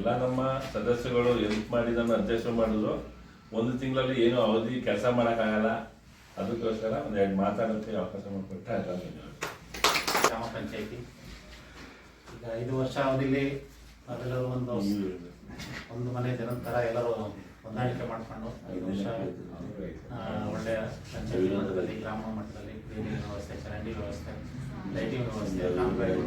ಎಲ್ಲ ನಮ್ಮ ಸದಸ್ಯಗಳು ಹೆಲ್ಪ್ ಮಾಡಿ ನನ್ನ ಅಧ್ಯಕ್ಷ ಮಾಡಿದ್ರು. ಒಂದು ತಿಂಗಳಲ್ಲಿ ಏನು ಅವಧಿ ಕೆಲಸ ಮಾಡೋಕ್ಕಾಗಲ್ಲ. ಅದಕ್ಕೋಸ್ಕರ ಒಂದು ಎರಡು ಮಾತಾಡೋಕ್ಕೆ ಅವಕಾಶ ಮಾಡಿಕೊಟ್ಟೆ ಎಲ್ಲ ಗ್ರಾಮ ಪಂಚಾಯತಿ. ಈಗ ಐದು ವರ್ಷ ಅವಧಿಲಿ ಅದೆಲ್ಲರೂ ಒಂದು ಒಂದು ಮನೆ ಜನದ ಥರ ಎಲ್ಲರೂ ಹೊಂದಾಣಿಕೆ ಮಾಡಿಕೊಂಡು ಐದು ವರ್ಷ ಒಳ್ಳೆಯ ಪಂಚಾಯತಿ ಮಟ್ಟದಲ್ಲಿ ಗ್ರಾಮ ಮಟ್ಟದಲ್ಲಿ ನೀರಿನ ವ್ಯವಸ್ಥೆ ಚರಂಡಿ ವ್ಯವಸ್ಥೆ ಲೈಟಿಂಗ್ ವ್ಯವಸ್ಥೆ ಕಾಮಗಾರಿಗಳು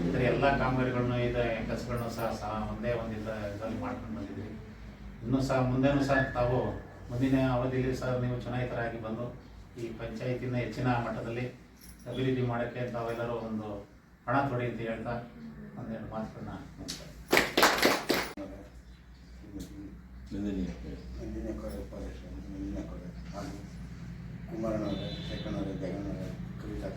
ಈ ಥರ ಎಲ್ಲ ಕಾಮಗಾರಿಗಳನ್ನು ಇದೆ ಕೆಲಸಗಳನ್ನು ಸಹ ಸಹ ಒಂದೇ ಒಂದು ಇದ ಇದರಲ್ಲಿ ಮಾಡ್ಕೊಂಡು ಬಂದಿದ್ದೀವಿ. ಇನ್ನೂ ಸಹ ಮುಂದೆನೂ ಸಹ ತಾವು ಮುಂದಿನ ಅವಧಿಯಲ್ಲಿ ಸಹ ನೀವು ಚುನಾಯಿತರಾಗಿ ಬಂದು ಈ ಪಂಚಾಯತಿನ ಹೆಚ್ಚಿನ ಮಟ್ಟದಲ್ಲಿ ಅಭಿವೃದ್ಧಿ ಮಾಡೋಕ್ಕೆ ತಾವೆಲ್ಲರೂ ಒಂದು ಹಣ ತೊಡಿ ಅಂತ ಹೇಳ್ತಾ ಒಂದೆರಡು ಮಾತುಗಳನ್ನ. ನಂದಿನಿ ಕೋರೆ ಕೋರೆ. ಹಾಗೂ ಕುಮಾರನವರೇ ಶೇಖರನವರೇ ಜಗನ್ನವರೇ ಕವಿತಾ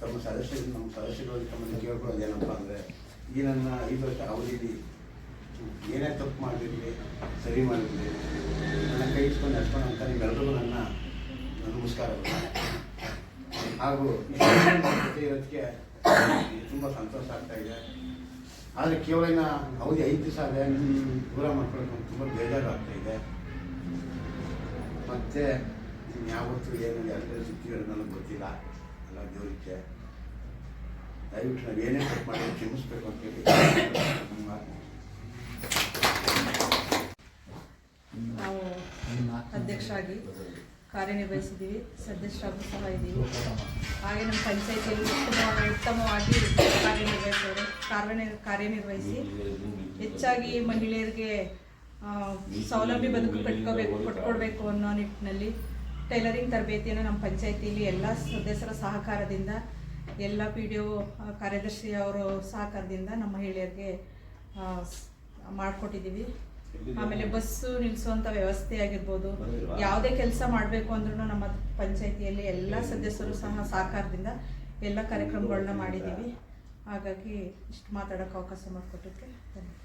ತಮ್ಮ ಸದಸ್ಯರು ನಮ್ಮ ಸದಸ್ಯರು ತಮ್ಮನ್ನು ಕೇಳ್ಕೊಳ್ಳೋದು ಏನಪ್ಪ ಅಂದರೆ ಈ ನನ್ನ ಐದು ವರ್ಷ ಅವಧಿಯಲ್ಲಿ ಏನೇ ತಪ್ಪು ಮಾಡಿರಲಿ ಸರಿ ಮಾಡಿರಲಿ ನನ್ನ ಕೈ ಇಟ್ಕೊಂಡು ನಡ್ಕೊಂಡು ಅಂತ ನಿಮ್ಮೆಲ್ಲರಿಗೂ ನನ್ನ ನಮಸ್ಕಾರ ನಮಸ್ಕಾರಗಳು ಹಾಗೂ ಇರೋದಕ್ಕೆ ತುಂಬ ಸಂತೋಷ ಆಗ್ತಾ ಇದೆ. ಆದರೆ ಕೇವಲ ಇನ್ನು ಅವಧಿ ಐದು ದಿವಸ ನಿಮ್ಮ ದೂರ ಮಾಡ್ಕೊಳಕ್ಕೆ ತುಂಬ ಬೇಜಾರು ಆಗ್ತಾ ಇದೆ. ಮತ್ತೆ ಇನ್ನು ಯಾವತ್ತೂ ಏನು ಎಲ್ಲರೂ ಸಿಗ್ತೀವಿ ನನಗೆ ಗೊತ್ತಿಲ್ಲ. ಎಲ್ಲ ದೇವರಿಗೆ. ದಯವಿಟ್ಟು ನಾವು ಏನೇ ತಪ್ಪು ಮಾಡಿ ಕ್ಷಮಿಸ್ಬೇಕು ಅಂತ ಹೇಳಿ. ನಾವು ಅಧ್ಯಕ್ಷರಾಗಿ ಕಾರ್ಯನಿರ್ವಹಿಸಿದ್ದೀವಿ ಸದಸ್ಯರಾಗೂ ಸಹ ಇದ್ದೀವಿ ಹಾಗೆ ನಮ್ಮ ಪಂಚಾಯತಿಯಲ್ಲಿ ಉತ್ತಮ ಉತ್ತಮವಾಗಿ ಕಾರ್ಯನಿರ್ವಹಿಸೋರು ಕಾರ್ಯ ಕಾರ್ಯನಿರ್ವಹಿಸಿ ಹೆಚ್ಚಾಗಿ ಮಹಿಳೆಯರಿಗೆ ಸೌಲಭ್ಯ ಬದುಕು ಕಟ್ಕೋಬೇಕು ಕೊಟ್ಕೊಡ್ಬೇಕು ಅನ್ನೋ ನಿಟ್ಟಿನಲ್ಲಿ ಟೈಲರಿಂಗ್ ತರಬೇತಿಯನ್ನು ನಮ್ಮ ಪಂಚಾಯತಿಯಲ್ಲಿ ಎಲ್ಲ ಸದಸ್ಯರ ಸಹಕಾರದಿಂದ ಎಲ್ಲ ಪಿ ಡಿ ಒ ಕಾರ್ಯದರ್ಶಿ ಅವರು ಸಹಕಾರದಿಂದ ನಮ್ಮ ಮಹಿಳೆಯರಿಗೆ ಮಾಡಿಕೊಟ್ಟಿದ್ದೀವಿ. ಆಮೇಲೆ ಬಸ್ಸು ನಿಲ್ಸುವಂತ ವ್ಯವಸ್ಥೆ ಆಗಿರ್ಬೋದು. ಯಾವುದೇ ಕೆಲಸ ಮಾಡಬೇಕು ಅಂದ್ರೂ ನಮ್ಮ ಪಂಚಾಯತಿಯಲ್ಲಿ ಎಲ್ಲ ಸದಸ್ಯರು ಸಹ ಸಹಕಾರದಿಂದ ಎಲ್ಲ ಕಾರ್ಯಕ್ರಮಗಳನ್ನ ಮಾಡಿದ್ದೀವಿ. ಹಾಗಾಗಿ ಇಷ್ಟು ಮಾತಾಡೋಕ್ಕೆ ಅವಕಾಶ ಮಾಡಿಕೊಟ್ಟಕ್ಕೆ ಧನ್ಯವಾದ.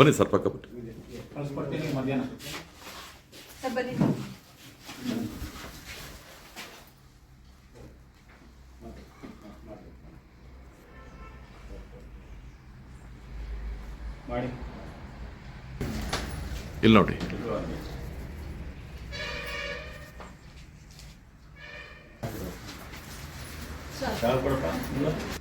ಬನ್ನಿ ಸರ್ ಪಕ್ಕ ಬಿಟ್ಟು. ಇಲ್ಲಿ ನೋಡಿ ಕೊಡಪ್ಪ